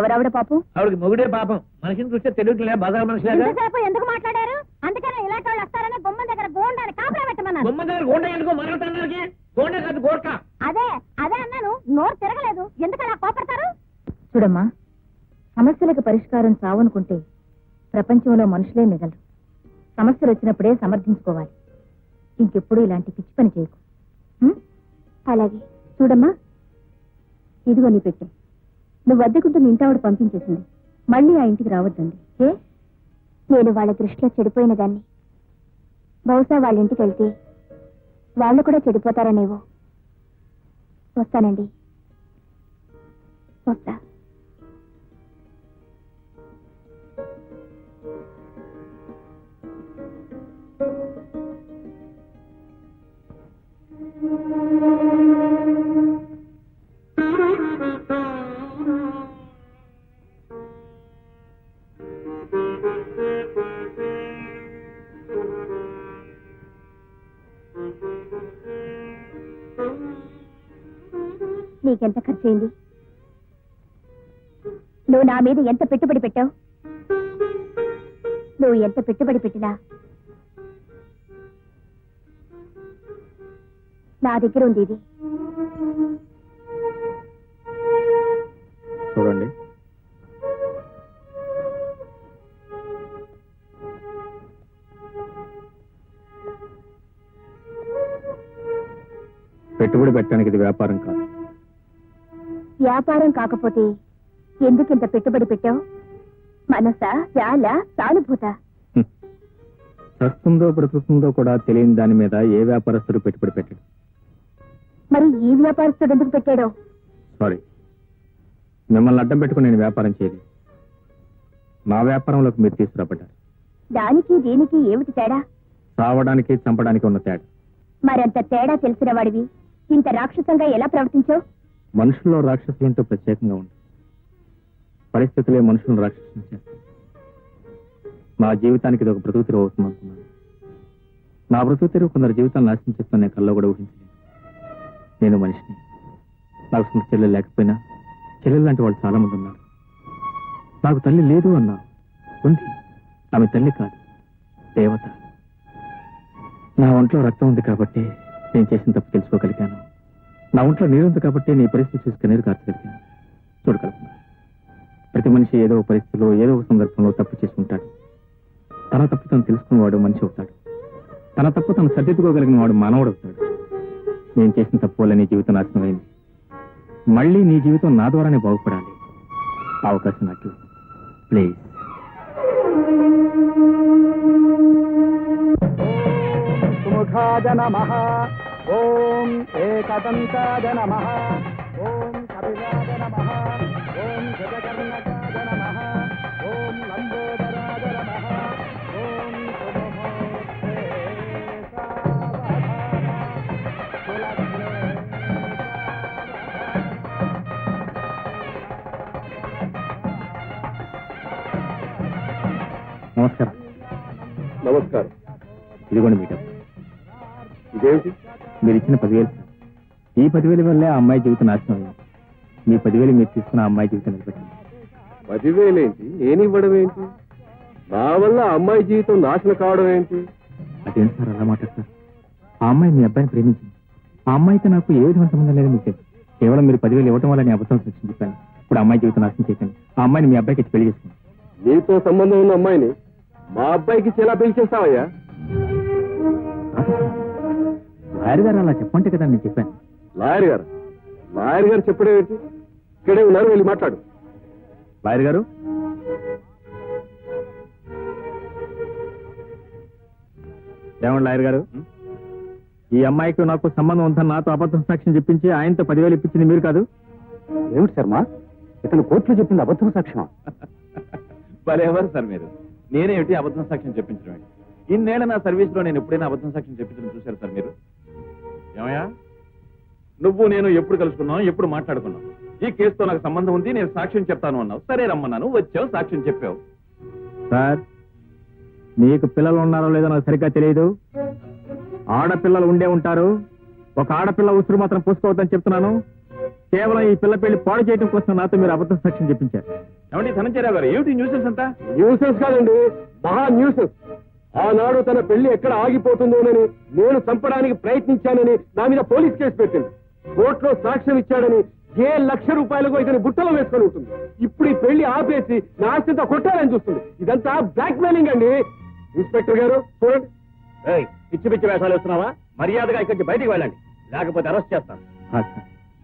ఎవరావిడ పాపం? ఆవిడకి మొగుడే పాపం. మనిషిని చూస్తే తెలియట్లే బజార్ మనిషిలాగా ఇంతసేపు ఎందుకు మాట్లాడారు? అందుకనే ఇలాంటి వాళ్ళు వస్తారని గుమ్మం దగ్గర గోండాన్ని కాపలా పెట్టమన్నాను. బొమ్మ దగ్గర గోండ ఎందుకో? మరొకటి గోండ కాదు గోర్ఖ. అదే అదే అన్నాను. నోరు తిరగలేదు. ఎందుకు అలా కోపడతారు? చూడమ్మా సమస్యలకు పరిష్కారం చావనుకుంటే ప్రపంచంలో మనుషులే మిగలరు. సమస్యలు వచ్చినప్పుడే సమర్థించుకోవాలి. ఇంకెప్పుడు ఇలాంటి పిచ్చి పని చేయకు? అలాగే. చూడమ్మా ఇదిగో నీ పెట్టే. నువ్వు వద్దకుంటున్న ఇంటావిడ పంపించేసింది. మళ్ళీ ఆ ఇంటికి రావద్దండి ఏ? నేను వాళ్ళ దృష్టిలో చెడిపోయిన దాన్ని. బహుశా వాళ్ళ ఇంటికి వెళ్తే వాళ్ళు కూడా చెడిపోతారనేవో. వస్తానండి. వస్తా. నీకెంత ఖర్చయింది? నువ్వు నా మీద ఎంత పెట్టుబడి పెట్టావు? నువ్వు ఎంత పెట్టుబడి పెట్టినా? నా దగ్గర ఉంది ఇది. చూడండి. పెట్టుబడి పెట్టడానికి ఇది వ్యాపారం కాదు. వ్యాపారం కాకపోతే ఎందుకు ఇంత పెట్టుబడి పెట్టావు? మనసా చాలా సానుభూత? హ్మ్. చస్తుందో బ్రతుకుతుందో కూడా తెలియని దాని మీద ఏ వ్యాపారస్తుడు పెట్టుబడి పెట్టాడు? మరి ఈ వ్యాపారస్తుడు ఎందుకు పెట్టాడో? సారీ. మిమ్మల్ని అడ్డం పెట్టుకుని నేను వ్యాపారం చేయలేదు. నా వ్యాపారంలోకి మీరు తీసుకురాబడ్డారు. దానికి దీనికి ఏమిటి తేడా? సావడానికి చంపడానికి ఉన్న తేడా. మరంత తేడా తెలిసిన వాడివి. ఇంత రాక్షసంగా ఎలా ప్రవర్తించావు? మనుషుల్లో రాక్షసులంటూ ప్రత్యేకంగా ఉంది పరిస్థితులే మనుషులను రాక్షసులు చేస్తాయి. నా జీవితానికి ఇది ఒక బ్రతుకు తెరువు అవుతుంది అనుకున్నాను. నా బ్రతుకు తెరువు కొందరు జీవితాన్ని నాశనం చేస్తాను నేను కల్లో కూడా ఊహించలేదు. నేను మనిషిని. నాకు సొంత చెల్లెలు లేకపోయినా చెల్లెలు లాంటి వాళ్ళు చాలా మంది ఉన్నారు. నాకు తల్లి లేదు అన్నా ఉంది. ఆమె తల్లి కాదు దేవత. నా ఒంట్లో రక్తం ఉంది కాబట్టి నేను చేసిన తప్పు తెలుసుకోగలిగాను. నా ఒంట్లో నీరుంది కాబట్టి నీ పరిస్థితి చూసుకునేది కన్నీరు కార్చగలిగాను చూడగలుగుతున్నా ప్రతి మనిషి ఏదో ఒక పరిస్థితిలో ఏదో ఒక సందర్భంలో తప్పు చేసుకుంటాడు తన తప్పు తను తెలుసుకున్నవాడు మనిషి అవుతాడు. తన తప్పు తను సర్దిద్దుకోగలిగిన వాడు మానవుడు అవుతాడు. నేను చేసిన తప్పు వల్ల నీ జీవితం నాశనమైంది. మళ్ళీ నీ జీవితం నా ద్వారానే బాగుపడాలి. అవకాశం నాకు ప్లీజ్. సుముఖాయ నమ. ఓం ఏకదంతాయ నమ ఓం కపిలాయ నమ ఓం గజకర్ణకాయ నమ ఓం లంబోదరాయ నమ ఓం నమస్కారం. నమస్కారం. ఇదిగోండి మీ డబ్బు ఇదేమిటి? మీరు ఇచ్చిన పదివేలు. ఈ పదివేల వల్లే ఆ అమ్మాయి జీవితం నాశనం అయింది. మీ పదివేలు మీరు తీసుకున్న అమ్మాయి జీవితం నిలబెట్టింది. పదివేలేంటి? నేను ఇవ్వడం ఏంటి? నా వల్ల అమ్మాయి జీవితం నాశనం కావడం ఏంటి? అదేం సార్ అలా మాట్లాడతారు? ఆ అమ్మాయి మీ అబ్బాయిని ప్రేమించింది. ఆ అమ్మాయితో నాకు ఏ విధమైన సంబంధం లేదని మీకు తెలుసు. కేవలం మీరు పదివేలు ఇవ్వడం వల్ల నేను అబద్ధం సృష్టించి చెప్పాను. ఇప్పుడు అమ్మాయి జీవితం నాశనం చేశాను. ఆ అమ్మాయిని మీ అబ్బాయికి పెళ్ళి చేసుకున్నాను నీతో సంబంధం ఉన్న అమ్మాయిని మా అబ్బాయికి ఎలా పెళ్ళి చేస్తావయ్యా? లాయర్ గారు అలా చెప్పంటే కదా నేను చెప్పాను. లాయర్ గారు లాయర్ గారు చెప్పడం ఏంటి? ఇక్కడే ఉన్నారు వెళ్ళి మాట్లాడు. లాయర్ గారు ఏమండి లాయర్ గారు ఈ అమ్మాయికి నాకు సంబంధం ఉందని నాతో అబద్ధం సాక్ష్యం చెప్పించి ఆయనతో పదివేలు ఇప్పించింది మీరు కాదు? ఏమిటి శర్మ ఇతను కోర్టులో చెప్పింది అబద్ధం సాక్ష్యం ఎవరు సార్ మీరు? నేనేమిటి అబద్ధం సాక్ష్యం చెప్పించడం ఏంటి? ఇన్నేళ్ళ నా సర్వీస్లో నేను ఎప్పుడైనా అబద్ధం సాక్ష్యం చెప్పించడం చూశారు సార్ మీరు? ఏమయ్యా? నువ్వు నేను ఎప్పుడు కలుసుకున్నాం ఎప్పుడు మాట్లాడుకున్నాం ఈ కేసుతో నాకు సంబంధం ఉంది నేను సాక్ష్యం చెప్తాను అన్నావు. సరే రమ్మన్నాను వచ్చావు సాక్ష్యం చెప్పావు. సార్ మీకు పిల్లలు ఉన్నారో లేదో నాకు సరిగ్గా తెలియదు. ఆడపిల్లలు ఉండే ఉంటారు. ఒక ఆడపిల్ల ఉసురు మాత్రం పూసుకోవద్దని చెప్తున్నాను. కేవలం ఈ పిల్ల పెళ్ళి పాడు చేయడం కోసం నాతో మీరు అబద్ధం సాక్ష్యం చెప్పించారు. ఏమండి ధనంజయరావు గారు ఏమిటి న్యూసెన్స్ అంతా? న్యూసెన్స్ కాదండి మహా న్యూసెన్స్. ఆనాడు తన పెళ్ళి ఎక్కడ ఆగిపోతుందోనని నేను చంపడానికి ప్రయత్నించానని నా మీద పోలీస్ కేసు పెట్టింది. కోర్టులో సాక్ష్యం ఇచ్చాడని ఏ లక్ష రూపాయలకు ఇతని బుట్టలో వేసుకొని ఉంటుంది. ఇప్పుడు ఈ పెళ్ళి ఆపేసి నా ఆస్తితో కొట్టాలని చూస్తుంది. ఇదంతా బ్లాక్ మెయిలింగ్ అండి. ఇన్స్పెక్టర్ గారు చూడండి. పిచ్చి పిచ్చి వేషాలు వేస్తున్నావా? మర్యాదగా ఇక్కడి నుంచి బయటికి వెళ్ళండి. లేకపోతే అరెస్ట్ చేస్తాను.